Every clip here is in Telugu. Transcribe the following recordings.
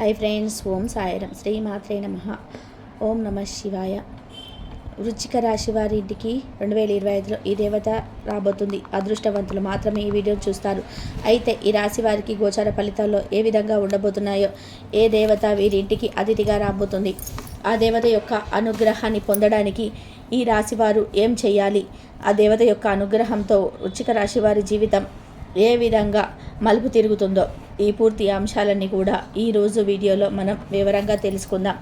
హాయ్ ఫ్రెండ్స్ ఓం సాయరం శ్రీమాత్రే నమ. ఓం నమ శివాయ. వృచ్చిక రాశి వారి ఇంటికి రెండు వేల ఇరవై ఐదులో ఈ దేవత రాబోతుంది. అదృష్టవంతులు మాత్రమే ఈ వీడియో చూస్తారు. అయితే ఈ రాశి వారికి గోచార ఫలితాల్లో ఏ విధంగా ఉండబోతున్నాయో ఏ దేవత వీరి ఇంటికి అతిథిగా రాబోతుంది. ఆ దేవత యొక్క అనుగ్రహాన్ని పొందడానికి ఈ రాశి వారు ఏం చేయాలి? ఆ దేవత యొక్క అనుగ్రహంతో వృచ్చిక రాశి వారి జీవితం ఏ విధంగా మలుపు తిరుగుతుందో ఈ పూర్తి అంశాలన్నీ కూడా ఈరోజు వీడియోలో మనం వివరంగా తెలుసుకుందాం.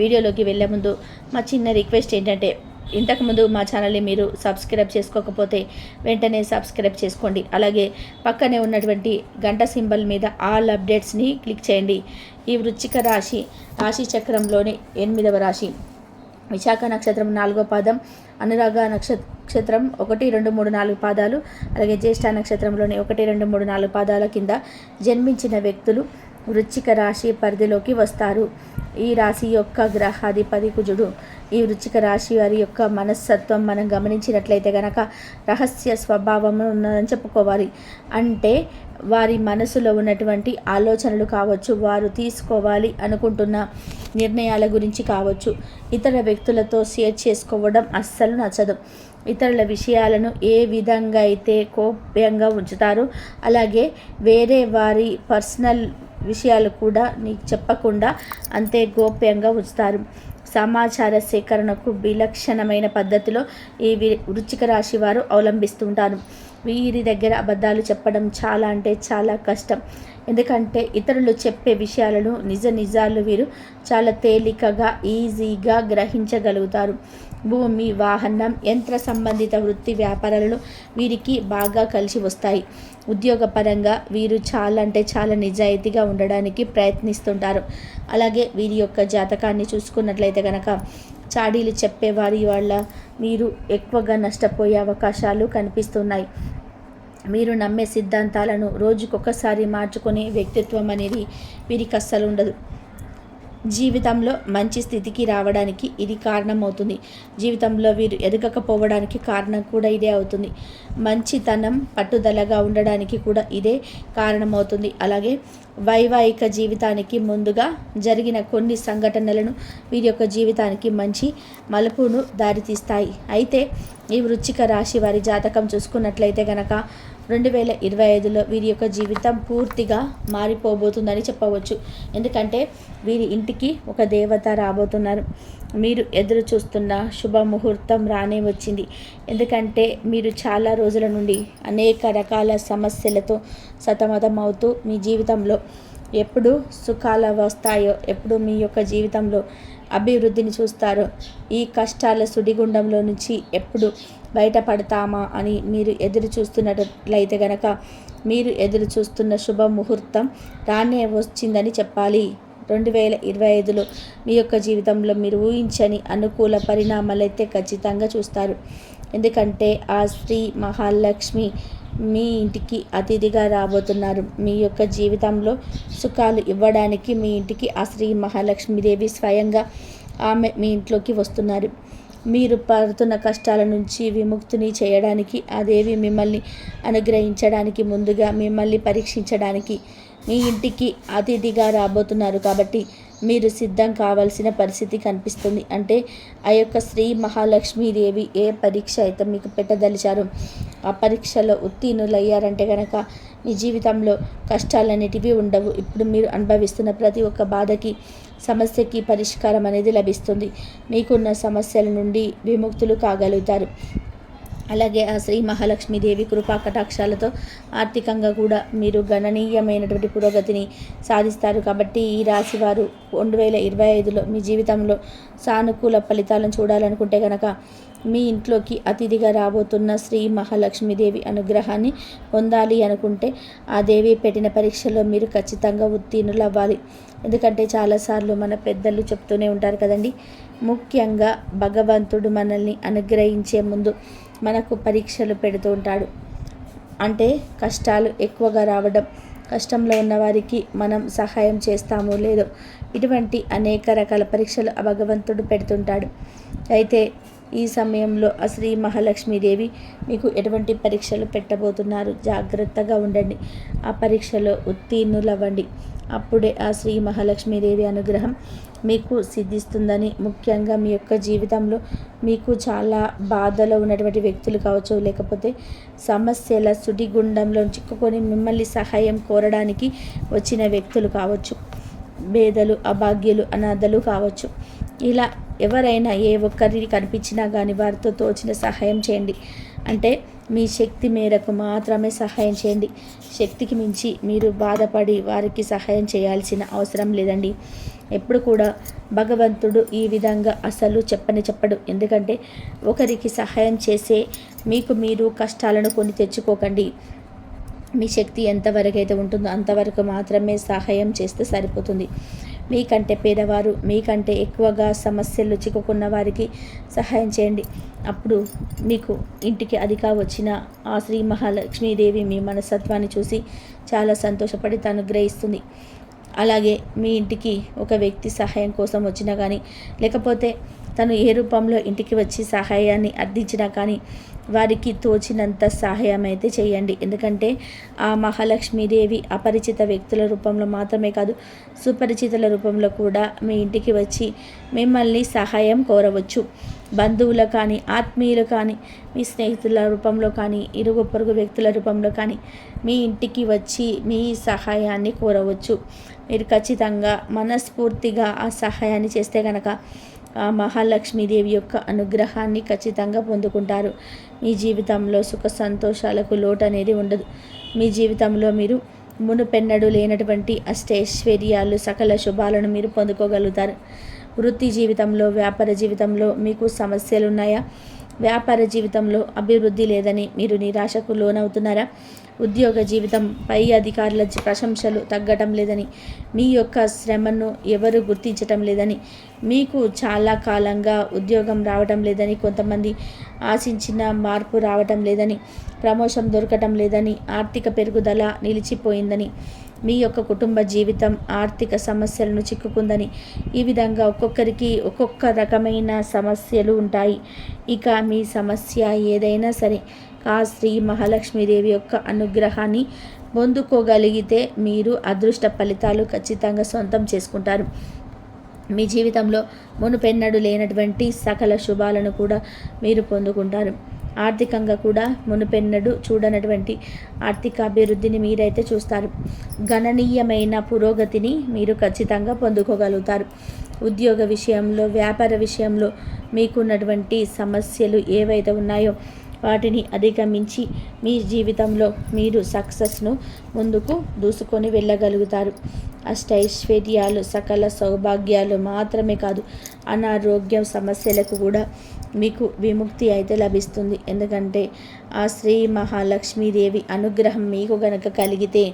వీడియోలోకి వెళ్ళే ముందు మా చిన్న రిక్వెస్ట్ ఏంటంటే ఇంతకుముందు మా ఛానల్ని మీరు సబ్స్క్రైబ్ చేసుకోకపోతే వెంటనే సబ్స్క్రైబ్ చేసుకోండి. అలాగే పక్కనే ఉన్నటువంటి గంట సింబల్ మీద ఆల్ అప్డేట్స్ని క్లిక్ చేయండి. ఈ వృచ్చిక రాశి రాశి చక్రంలోని ఎనిమిదవ రాశి. విశాఖ నక్షత్రం నాలుగో పాదం అనురాగ నక్షత్రం ఒకటి రెండు మూడు నాలుగు పాదాలు అలాగే జ్యేష్ఠ నక్షత్రంలోని ఒకటి రెండు మూడు నాలుగు పాదాల కింద జన్మించిన వ్యక్తులు. వృచ్చిక రాశి పరిధిలోకి వస్తారు. ఈ రాశి యొక్క గ్రహాధిపతి కుజుడు. ఈ వృచ్చిక రాశి వారి యొక్క మనస్తత్వం మనం గమనించినట్లయితే గనక రహస్య స్వభావం ఉన్నదని చెప్పుకోవాలి. అంటే వారి మనసులో ఉన్నటువంటి ఆలోచనలు కావచ్చు వారు తీసుకోవాలి అనుకుంటున్న నిర్ణయాల గురించి కావచ్చు ఇతర వ్యక్తులతో షేర్ చేసుకోవడం అస్సలు నచ్చదు. ఇతరుల విషయాలను ఏ విధంగా అయితే కోప్యంగా ఉంచుతారో అలాగే వేరే వారి పర్సనల్ విషయాలు కూడా నీకు చెప్పకుండా అంతే గోప్యంగా ఉంచుతారు. సమాచార సేకరణకు విలక్షణమైన పద్ధతిలో ఈ వృచ్చిక రాశి వారు అవలంబిస్తుంటారు. వీరి దగ్గర అబద్ధాలు చెప్పడం చాలా అంటే చాలా కష్టం. ఎందుకంటే ఇతరులు చెప్పే విషయాలను నిజ నిజాలు వీరు చాలా తేలికగా ఈజీగా గ్రహించగలుగుతారు. భూమి వాహనం యంత్ర సంబంధిత వృత్తి వ్యాపారాలలో వీరికి బాగా కలిసి వస్తాయి. ఉద్యోగపరంగా వీరు చాలా అంటే చాలా నిజాయితీగా ఉండడానికి ప్రయత్నిస్తుంటారు. అలాగే వీరి యొక్క జాతకాన్ని చూసుకున్నట్లయితే కనుక చాడీలు చెప్పేవారి వాళ్ళ మీరు ఎక్కువగా నష్టపోయే అవకాశాలు కనిపిస్తున్నాయి. మీరు నమ్మే సిద్ధాంతాలను రోజుకొకసారి మార్చుకునే వ్యక్తిత్వం అనేది వీరికి అస్సలు ఉండదు. జీవితంలో మంచి స్థితికి రావడానికి ఇది కారణమవుతుంది. జీవితంలో వీరు ఎదగకపోవడానికి కారణం కూడా ఇదే అవుతుంది. మంచితనం పట్టుదలగా ఉండడానికి కూడా ఇదే కారణమవుతుంది. అలాగే వైవాహిక జీవితానికి ముందుగా జరిగిన కొన్ని సంఘటనలను వీరి యొక్క జీవితానికి మంచి మలుపును దారితీస్తాయి. అయితే ఈ వృచ్చిక రాశి వారి జాతకం చూసుకున్నట్లయితే గనక రెండు వేల ఇరవై ఐదులో వీరి యొక్క జీవితం పూర్తిగా మారిపోబోతుందని చెప్పవచ్చు. ఎందుకంటే వీరి ఇంటికి ఒక దేవత రాబోతున్నారు. మీరు ఎదురు చూస్తున్న శుభముహూర్తం రానే వచ్చింది. ఎందుకంటే మీరు చాలా రోజుల నుండి అనేక రకాల సమస్యలతో సతమతం అవుతూ మీ జీవితంలో ఎప్పుడు సుఖాలు వస్తాయో ఎప్పుడు మీ యొక్క జీవితంలో అభివృద్ధిని చూస్తారో ఈ కష్టాల సుడిగుండంలో నుంచి ఎప్పుడు బయటపడతామా అని మీరు ఎదురు చూస్తున్నట్లయితే గనక మీరు ఎదురు చూస్తున్న శుభముహూర్తం రానే వచ్చిందని చెప్పాలి. రెండు వేల ఇరవై ఐదులో మీ యొక్క జీవితంలో మీరు ఊహించని అనుకూల పరిణామాలు అయితే ఖచ్చితంగా చూస్తారు. ఎందుకంటే ఆ శ్రీ మహాలక్ష్మి మీ ఇంటికి అతిథిగా రాబోతున్నారు. మీ యొక్క జీవితంలో సుఖాలు ఇవ్వడానికి మీ ఇంటికి ఆ శ్రీ మహాలక్ష్మీదేవి స్వయంగా ఆమె మీ ఇంట్లోకి వస్తున్నారు. మీరు పడుతున్న కష్టాల నుంచి విముక్తిని చేయడానికి ఆ దేవి మిమ్మల్ని అనుగ్రహించడానికి ముందుగా మిమ్మల్ని పరీక్షించడానికి మీ ఇంటికి అతిథిగా రాబోతున్నారు. కాబట్టి మీరు సిద్ధం కావాల్సిన పరిస్థితి కనిపిస్తుంది. అంటే ఆ యొక్క శ్రీ మహాలక్ష్మీదేవి ఏ పరీక్ష అయితే మీకు పెట్టదలిచారు ఆ పరీక్షలో ఉత్తీర్ణులయ్యారంటే కనుక మీ జీవితంలో కష్టాలన్నిటివి ఉండవు. ఇప్పుడు మీరు అనుభవిస్తున్న ప్రతి ఒక్క బాధకి సమస్యకి పరిష్కారం అనేది లభిస్తుంది. మీకున్న సమస్యల నుండి విముక్తులు కాగలుగుతారు. అలాగే ఆ శ్రీ మహాలక్ష్మీదేవి కృపా కటాక్షాలతో ఆర్థికంగా కూడా మీరు గణనీయమైనటువంటి పురోగతిని సాధిస్తారు. కాబట్టి ఈ రాశి వారు రెండు వేల ఇరవై ఐదులో మీ జీవితంలో సానుకూల ఫలితాలను చూడాలనుకుంటే కనుక మీ ఇంట్లోకి అతిథిగా రాబోతున్న శ్రీ మహాలక్ష్మీదేవి అనుగ్రహాన్ని పొందాలి అనుకుంటే ఆ దేవి పెట్టిన పరీక్షలో మీరు ఖచ్చితంగా ఉత్తీర్ణులు అవ్వాలి. ఎందుకంటే చాలాసార్లు మన పెద్దలు చెప్తూనే ఉంటారు కదండి ముఖ్యంగా భగవంతుడు మనల్ని అనుగ్రహించే ముందు మనకు పరీక్షలు పెడుతూ ఉంటాడు. అంటే కష్టాలు ఎక్కువగా రావడం కష్టంలో ఉన్నవారికి మనం సహాయం చేస్తామో లేదో ఇటువంటి అనేక రకాల పరీక్షలు భగవంతుడు పెడుతుంటాడు. అయితే ఈ సమయంలో ఆ శ్రీ మహాలక్ష్మీదేవి మీకు ఎటువంటి పరీక్షలు పెట్టబోతున్నారు? జాగ్రత్తగా ఉండండి. ఆ పరీక్షలో ఉత్తీర్ణులవ్వండి. అప్పుడే ఆ శ్రీ మహాలక్ష్మీదేవి అనుగ్రహం మీకు సిద్ధిస్తుందని ముఖ్యంగా మీ యొక్క జీవితంలో మీకు చాలా బాధలో ఉన్నటువంటి వ్యక్తులు కావచ్చు లేకపోతే సమస్యల సుడిగుండంలో చిక్కుకొని మిమ్మల్ని సహాయం కోరడానికి వచ్చిన వ్యక్తులు కావచ్చు. పేదలు అభాగ్యులు అనాథలు కావచ్చు. ఇలా ఎవరైనా ఏ ఒక్కరిని కనిపించినా కానీ వారితో తోచిన సహాయం చేయండి. అంటే మీ శక్తి మేరకు మాత్రమే సహాయం చేయండి. శక్తికి మించి మీరు బాధపడి వారికి సహాయం చేయాల్సిన అవసరం లేదండి. ఎప్పుడు కూడా భగవంతుడు ఈ విధంగా అసలు చెప్పని చెప్పడు. ఎందుకంటే ఒకరికి సహాయం చేసే మీకు మీరు కష్టాలను కొని తెచ్చుకోకండి. మీ శక్తి ఎంతవరకు అయితే ఉంటుందో అంతవరకు మాత్రమే సహాయం చేస్తే సరిపోతుంది. మీకంటే పేదవారు మీకంటే ఎక్కువగా సమస్యలు చిక్కుకున్న వారికి సహాయం చేయండి. అప్పుడు మీకు ఇంటికి అధిక వచ్చిన ఆ శ్రీ మహాలక్ష్మీదేవి మీ మనస్తత్వాన్ని చూసి చాలా సంతోషపడి తను గ్రహిస్తుంది. అలాగే మీ ఇంటికి ఒక వ్యక్తి సహాయం కోసం వచ్చినా కానీ లేకపోతే తను ఏ రూపంలో ఇంటికి వచ్చి సహాయాన్ని అర్థించినా కానీ వారికి తోచినంత సహాయం అయితే చేయండి. ఎందుకంటే ఆ మహాలక్ష్మీదేవి అపరిచిత వ్యక్తుల రూపంలో మాత్రమే కాదు సుపరిచితుల రూపంలో కూడా మీ ఇంటికి వచ్చి మిమ్మల్ని సహాయం కోరవచ్చు. బంధువులు కానీ ఆత్మీయులు కానీ మీ స్నేహితుల రూపంలో కానీ ఇరుగు పొరుగు వ్యక్తుల రూపంలో కానీ మీ ఇంటికి వచ్చి మీ సహాయాన్ని కోరవచ్చు. మీరు ఖచ్చితంగా మనస్ఫూర్తిగా ఆ సహాయాన్ని చేస్తే కనుక ఆ మహాలక్ష్మీదేవి యొక్క అనుగ్రహాన్ని ఖచ్చితంగా పొందుకుంటారు. మీ జీవితంలో సుఖ సంతోషాలకు లోటు అనేది ఉండదు. మీ జీవితంలో మీరు మునుపెన్నడు లేనటువంటి అష్టైశ్వర్యాలు సకల శుభాలను మీరు పొందుకోగలుగుతారు. వృత్తి జీవితంలో వ్యాపార జీవితంలో మీకు సమస్యలు ఉన్నాయా వ్యాపార జీవితంలో అభివృద్ధి లేదని మీరు నిరాశకు లోనవుతున్నారా? ఉద్యోగ జీవితం పై అధికారుల ప్రశంసలు తగ్గటం లేదని మీ యొక్క శ్రమను ఎవరు గుర్తించటం లేదని మీకు చాలా కాలంగా ఉద్యోగం రావటం లేదని కొంతమంది ఆశించిన మార్పు రావటం లేదని ప్రమోషన్ దొరకటం లేదని ఆర్థిక పెరుగుదల నిలిచిపోయిందని మీ యొక్క కుటుంబ జీవితం ఆర్థిక సమస్యలను చిక్కుకుందని. ఈ విధంగా ఒక్కొక్కరికి ఒక్కొక్క రకమైన సమస్యలు ఉంటాయి. ఇక మీ సమస్య ఏదైనా సరే ఆ శ్రీ మహాలక్ష్మీదేవి యొక్క అనుగ్రహాన్ని పొందుకోగలిగితే మీరు అదృష్ట ఫలితాలు ఖచ్చితంగా సొంతం చేసుకుంటారు. మీ జీవితంలో మునుపెన్నడు లేనటువంటి సకల శుభాలను కూడా మీరు పొందుకుంటారు. ఆర్థికంగా కూడా మునుపెన్నడు చూడనటువంటి ఆర్థిక అభివృద్ధిని మీరైతే చూస్తారు. గణనీయమైన పురోగతిని మీరు ఖచ్చితంగా పొందుకోగలుగుతారు. ఉద్యోగ విషయంలో వ్యాపార విషయంలో మీకున్నటువంటి సమస్యలు ఏవైతే ఉన్నాయో వాటిని అధిగమించి మీ జీవితంలో మీరు సక్సెస్ను ముందుకు దూసుకొని వెళ్ళగలుగుతారు. అష్టైశ్వర్యాలు సకల సౌభాగ్యాలు మాత్రమే కాదు అనారోగ్యం సమస్యలకు కూడా మీకు విముక్తి అయితే లభిస్తుంది. ఎందుకంటే ఆ శ్రీ మహాలక్ష్మీదేవి అనుగ్రహం మీకు గనక కలిగితే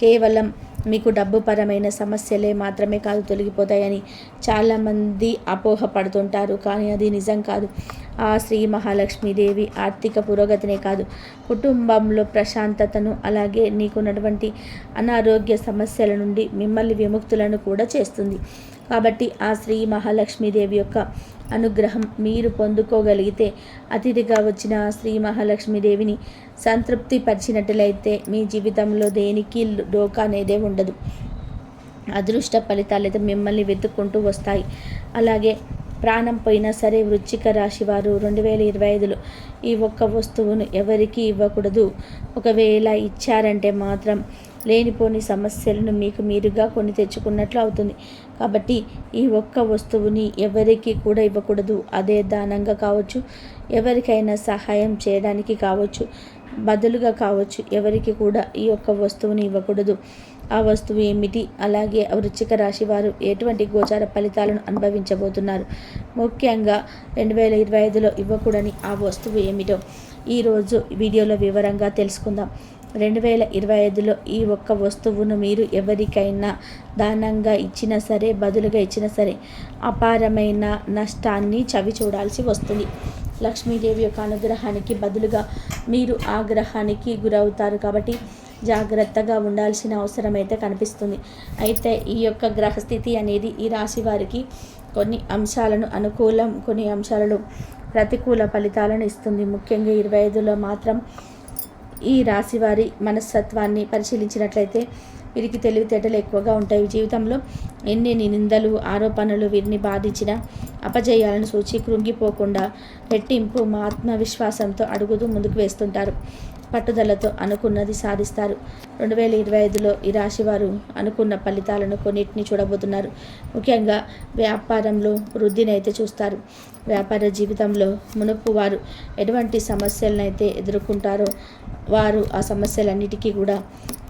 కేవలం మీకు డబ్బు పరమైన సమస్యలే మాత్రమే కాదు తొలగిపోతాయని చాలామంది అపోహ పడుతుంటారు కానీ అది నిజం కాదు. ఆ శ్రీ మహాలక్ష్మీదేవి ఆర్థిక పురోగతినే కాదు. కుటుంబంలో ప్రశాంతతను అలాగే నీకున్నటువంటి అనారోగ్య సమస్యల నుండి మిమ్మల్ని విముక్తులను కూడా చేస్తుంది. కాబట్టి ఆ శ్రీ మహాలక్ష్మీదేవి యొక్క అనుగ్రహం మీరు పొందుకోగలిగితే అతిథిగా వచ్చిన శ్రీ మహాలక్ష్మీదేవిని సంతృప్తి పరిచినట్లయితే మీ జీవితంలో దేనికి డోకా అనేదే ఉండదు. అదృష్ట ఫలితాలు అయితే మిమ్మల్ని వెతుక్కుంటూ వస్తాయి. అలాగే ప్రాణం పోయినా సరే వృచ్చిక రాశి వారు రెండు వేల ఇరవై ఐదులో ఈ ఒక్క వస్తువును ఎవరికి ఇవ్వకూడదు. ఒకవేళ ఇచ్చారంటే మాత్రం లేనిపోని సమస్యలను మీకు మీరుగా కొని తెచ్చుకున్నట్లు అవుతుంది. కాబట్టి ఈ ఒక్క వస్తువుని ఎవరికి కూడా ఇవ్వకూడదు. అదే దానంగా కావచ్చు ఎవరికైనా సహాయం చేయడానికి కావచ్చు బదులుగా కావచ్చు ఎవరికి కూడా ఈ యొక్క వస్తువుని ఇవ్వకూడదు. ఆ వస్తువు ఏమిటి? అలాగే వృచ్చిక రాశి వారు ఎటువంటి గోచార ఫలితాలను అనుభవించబోతున్నారు? ముఖ్యంగా రెండు వేల ఇరవై ఐదులో ఇవ్వకూడని ఆ వస్తువు ఏమిటో ఈరోజు వీడియోలో వివరంగా తెలుసుకుందాం. రెండు వేల ఇరవై ఐదులో ఈ ఒక్క వస్తువును మీరు ఎవరికైనా దానంగా ఇచ్చినా సరే బదులుగా ఇచ్చినా సరే అపారమైన నష్టాన్ని చవి చూడాల్సి వస్తుంది. లక్ష్మీదేవి యొక్క అనుగ్రహానికి బదులుగా మీరు ఆగ్రహానికి గురవుతారు కాబట్టి జాగ్రత్తగా ఉండాల్సిన అవసరం అయితే కనిపిస్తుంది. అయితే ఈ యొక్క గ్రహస్థితి అనేది ఈ రాశి వారికి కొన్ని అంశాలను అనుకూలం కొన్ని అంశాలను ప్రతికూల ఫలితాలను ఇస్తుంది. ముఖ్యంగా ఇరవై ఐదులో మాత్రం ఈ రాశివారి మనస్తత్వాన్ని పరిశీలించినట్లయితే వీరికి తెలివితేటలు ఎక్కువగా ఉంటాయి. జీవితంలో ఎన్ని నిందలు ఆరోపణలు వీరిని బాధించిన అపజయాలను సూచి కృంగిపోకుండా రెట్టింపు ఆత్మవిశ్వాసంతో అడుగుతూ ముందుకు వేస్తుంటారు. పట్టుదలతో అనుకున్నది సాధిస్తారు. రెండు వేల ఇరవై ఐదులో ఈ రాశి వారు అనుకున్న ఫలితాలను కొన్నిటిని చూడబోతున్నారు. ముఖ్యంగా వ్యాపారంలో వృద్ధినైతే చూస్తారు. వ్యాపార జీవితంలో మునుపు వారు ఎటువంటి సమస్యలనైతే ఎదుర్కొంటారో వారు ఆ సమస్యలన్నిటికీ కూడా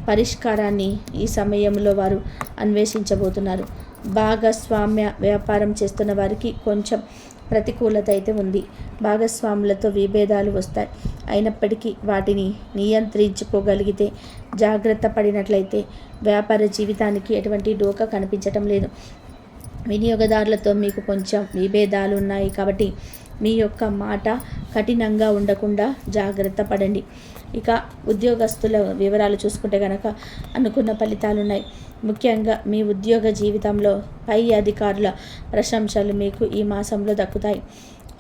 పరిష్కారాన్ని ఈ సమయంలో వారు అన్వేషించబోతున్నారు. భాగస్వామ్య వ్యాపారం చేస్తున్న వారికి కొంచెం ప్రతికూలత అయితే ఉంది. భాగస్వాములతో విభేదాలు వస్తాయి. అయినప్పటికీ వాటిని నియంత్రించుకోగలిగితే జాగ్రత్త పడినట్లయితే వ్యాపార జీవితానికి ఎటువంటి డోకా కనిపించటం లేదు. వినియోగదారులతో మీకు కొంచెం విభేదాలు ఉన్నాయి కాబట్టి మీ యొక్క మాట కఠినంగా ఉండకుండా జాగ్రత్త పడండి. ఇక ఉద్యోగస్తుల వివరాలు చూసుకుంటే కనుక అనుకున్న ఫలితాలు ఉన్నాయి ముఖ్యంగా మీ ఉద్యోగ జీవితంలో పై అధికారుల ప్రశంసలు మీకు ఈ మాసంలో దక్కుతాయి.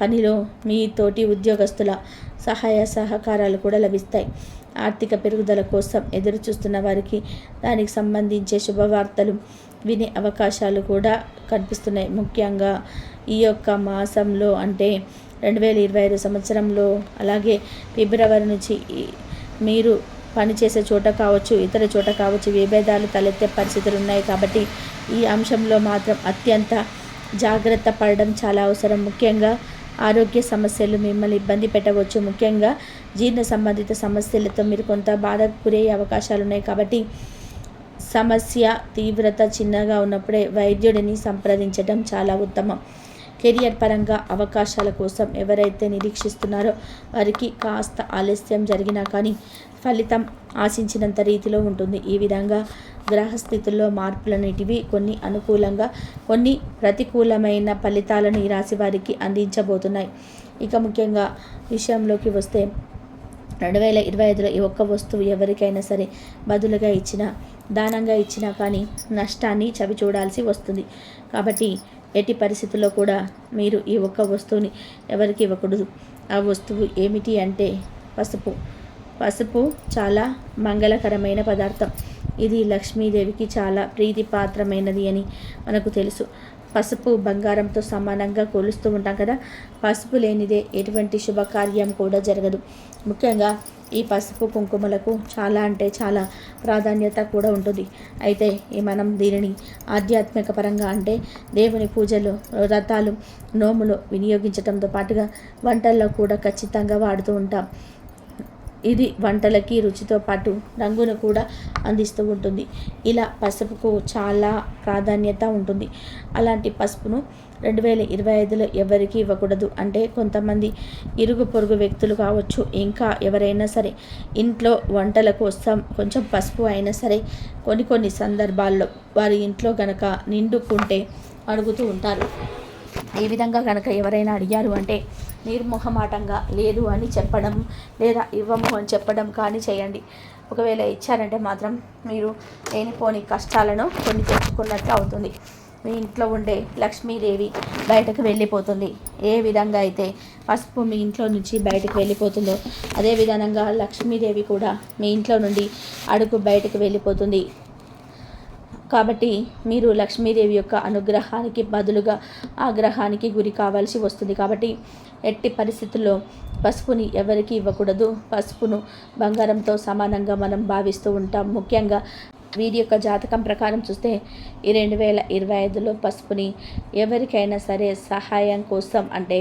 పనిలో మీ తోటి ఉద్యోగస్తుల సహాయ సహకారాలు కూడా లభిస్తాయి. ఆర్థిక పెరుగుదల కోసం ఎదురు చూస్తున్న వారికి దానికి సంబంధించే శుభవార్తలు వినే అవకాశాలు కూడా కనిపిస్తున్నాయి. ముఖ్యంగా ఈ యొక్క మాసంలో అంటే రెండు వేల ఇరవై ఐదు సంవత్సరంలో అలాగే ఫిబ్రవరి నుంచి మీరు పనిచేసే చోట కావచ్చు ఇతర చోట కావచ్చు విభేదాలు తలెత్తే పరిస్థితులు ఉన్నాయి కాబట్టి ఈ అంశంలో మాత్రం అత్యంత జాగ్రత్త పడడం చాలా అవసరం. ముఖ్యంగా ఆరోగ్య సమస్యలు మిమ్మల్ని ఇబ్బంది పెట్టవచ్చు. ముఖ్యంగా జీర్ణ సంబంధిత సమస్యలతో మీరు కొంత బాధకు గురయ్యే అవకాశాలు ఉన్నాయి కాబట్టి సమస్య తీవ్రత చిన్నగా ఉన్నప్పుడే వైద్యుడిని సంప్రదించడం చాలా ఉత్తమం. కెరియర్ పరంగా అవకాశాల కోసం ఎవరైతే నిరీక్షిస్తున్నారో వారికి కాస్త ఆలస్యం జరిగినా కానీ ఫలితం ఆశించినంత రీతిలో ఉంటుంది. ఈ విధంగా గ్రహస్థితుల్లో మార్పులన్నిటివి కొన్ని అనుకూలంగా కొన్ని ప్రతికూలమైన ఫలితాలను ఈ రాశి వారికి అందించబోతున్నాయి. ఇక ముఖ్యంగా విషయంలోకి వస్తే రెండు వేల ఇరవై ఐదులో ఈ ఒక్క వస్తువు ఎవరికైనా సరే బదులుగా ఇచ్చినా దానంగా ఇచ్చినా కానీ నష్టాన్ని చవి చూడాల్సి వస్తుంది. కాబట్టి ఎట్టి పరిస్థితుల్లో కూడా మీరు ఈ ఒక్క వస్తువుని ఎవరికి ఇవ్వకూడదు. ఆ వస్తువు ఏమిటి అంటే పసుపు. పసుపు చాలా మంగళకరమైన పదార్థం. ఇది లక్ష్మీదేవికి చాలా ప్రీతిపాత్రమైనది అని మనకు తెలుసు. పసుపు బంగారంతో సమానంగా కొలుస్తూ ఉంటాం కదా. పసుపు లేనిదే ఎటువంటి శుభకార్యం కూడా జరగదు. ముఖ్యంగా ఈ పసుపు కుంకుమలకు చాలా అంటే చాలా ప్రాధాన్యత కూడా ఉంటుంది. అయితే ఈ మనం దీనిని ఆధ్యాత్మిక పరంగా అంటే దేవుని పూజలు వ్రతాలు నోములు వినియోగించడంతో పాటుగా వంటల్లో కూడా ఖచ్చితంగా వాడుతూ ఉంటాం. ఇది వంటలకి రుచితో పాటు రంగును కూడా అందిస్తూ ఉంటుంది. ఇలా పసుపుకు చాలా ప్రాధాన్యత ఉంటుంది. అలాంటి పసుపును రెండు వేల ఇరవై ఐదులో ఎవరికి ఇవ్వకూడదు. అంటే కొంతమంది ఇరుగు పొరుగు వ్యక్తులు కావచ్చు. ఇంకా ఎవరైనా సరే ఇంట్లో వంటల కోసం కొంచెం పసుపు అయినా సరే కొన్ని కొన్ని సందర్భాల్లో వారి ఇంట్లో కనుక నిండుకుంటే అడుగుతూ ఉంటారు. ఈ విధంగా కనుక ఎవరైనా అడిగారు అంటే నిర్మోహమాటంగా లేదు అని చెప్పడం లేదా ఇవ్వము అని చెప్పడం కానీ చేయండి. ఒకవేళ ఇచ్చారంటే మాత్రం మీరు లేనిపోని కష్టాలను కొన్ని తెచ్చుకున్నట్లు అవుతుంది. మీ ఇంట్లో ఉండే లక్ష్మీదేవి బయటకు వెళ్ళిపోతుంది. ఏ విధంగా అయితే పసుపు మీ ఇంట్లో నుంచి బయటకు వెళ్ళిపోతుందో అదే విధంగా లక్ష్మీదేవి కూడా మీ ఇంట్లో నుండి అడుగు బయటకు వెళ్ళిపోతుంది. కాబట్టి మీరు లక్ష్మీదేవి యొక్క అనుగ్రహానికి బదులుగా ఆగ్రహానికి గురి కావాల్సి వస్తుంది. కాబట్టి ఎట్టి పరిస్థితుల్లో పసుపుని ఎవరికి ఇవ్వకూడదు. పసుపును బంగారంతో సమానంగా మనం భావిస్తూ ఉంటాం. ముఖ్యంగా వీరి యొక్క జాతకం ప్రకారం చూస్తే ఈ రెండు వేల ఇరవై ఐదులో పసుపుని ఎవరికైనా సరే సహాయం కోసం అంటే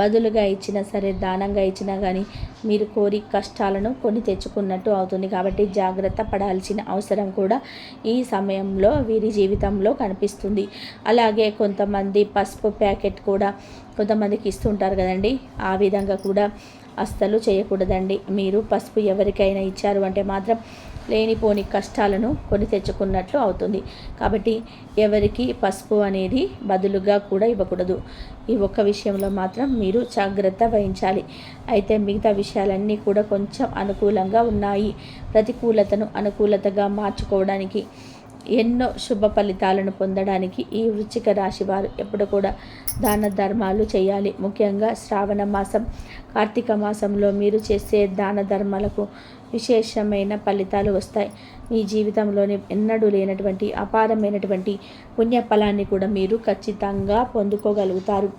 బదులుగా ఇచ్చినా సరే దానంగా ఇచ్చినా కానీ మీరు కోరి కష్టాలను కొని తెచ్చుకున్నట్టు అవుతుంది. కాబట్టి జాగ్రత్త పడాల్సిన అవసరం కూడా ఈ సమయంలో వీరి జీవితంలో కనిపిస్తుంది. అలాగే కొంతమంది పసుపు ప్యాకెట్ కూడా కొంతమందికి ఇస్తుంటారు కదండి. ఆ విధంగా కూడా అస్సలు చేయకూడదండి. మీరు పసుపు ఎవరికైనా ఇచ్చారు అంటే మాత్రం లేనిపోని కష్టాలను కొని తెచ్చుకున్నట్లు అవుతుంది. కాబట్టి ఎవరికి పసుపు అనేది బదులుగా కూడా ఇవ్వకూడదు. ఈ ఒక్క విషయంలో మాత్రం మీరు జాగ్రత్త వహించాలి. అయితే మిగతా విషయాలన్నీ కూడా కొంచెం అనుకూలంగా ఉన్నాయి. ప్రతికూలతను అనుకూలతగా మార్చుకోవడానికి ఎన్నో శుభ ఫలితాలను పొందడానికి ఈ వృచ్చిక రాశి వారు ఎప్పుడు కూడా దాన ధర్మాలు చేయాలి. ముఖ్యంగా శ్రావణ మాసం కార్తీక మాసంలో మీరు చేసే దాన ధర్మాలకు విశేషమైన ఫలితాలు వస్తాయి. మీ జీవితంలోని ఎన్నడూ లేనటువంటి అపారమైనటువంటి పుణ్యఫలాన్ని కూడా మీరు ఖచ్చితంగా పొందుకోగలుగుతారు.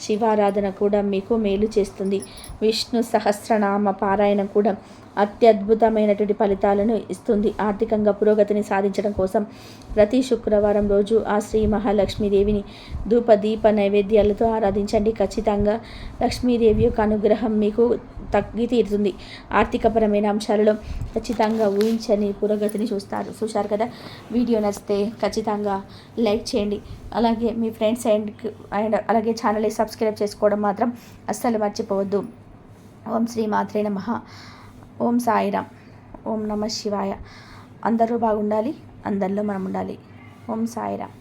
శివారాధన కూడా మీకు మేలు చేస్తుంది. విష్ణు సహస్రనామ పారాయణం కూడా అత్యద్భుతమైనటువంటి ఫలితాలను ఇస్తుంది. ఆర్థికంగా పురోగతిని సాధించడం కోసం ప్రతి శుక్రవారం రోజు ఆ శ్రీ మహాలక్ష్మీదేవిని ధూప దీప నైవేద్యాలతో ఆరాధించండి. ఖచ్చితంగా లక్ష్మీదేవి యొక్క అనుగ్రహం మీకు తగ్గి తీరుతుంది ఆర్థికపరమైన అంశాలలో ఖచ్చితంగా ఊహించని పురోగతిని చూస్తారు. చూశారు కదా? వీడియో నచ్చితే ఖచ్చితంగా లైక్ చేయండి. అలాగే మీ ఫ్రెండ్స్ అండ్ అండ్ అలాగే ఛానల్ని సబ్స్క్రైబ్ చేసుకోవడం మాత్రం అస్సలు మర్చిపోవద్దు. ఓం శ్రీ మాత్రే నమ. ఓం సాయిరామ్. ఓం నమ శివాయ. అందరూ బాగుండాలి అందరిలో మనం ఉండాలి ఓం సాయిరామ్.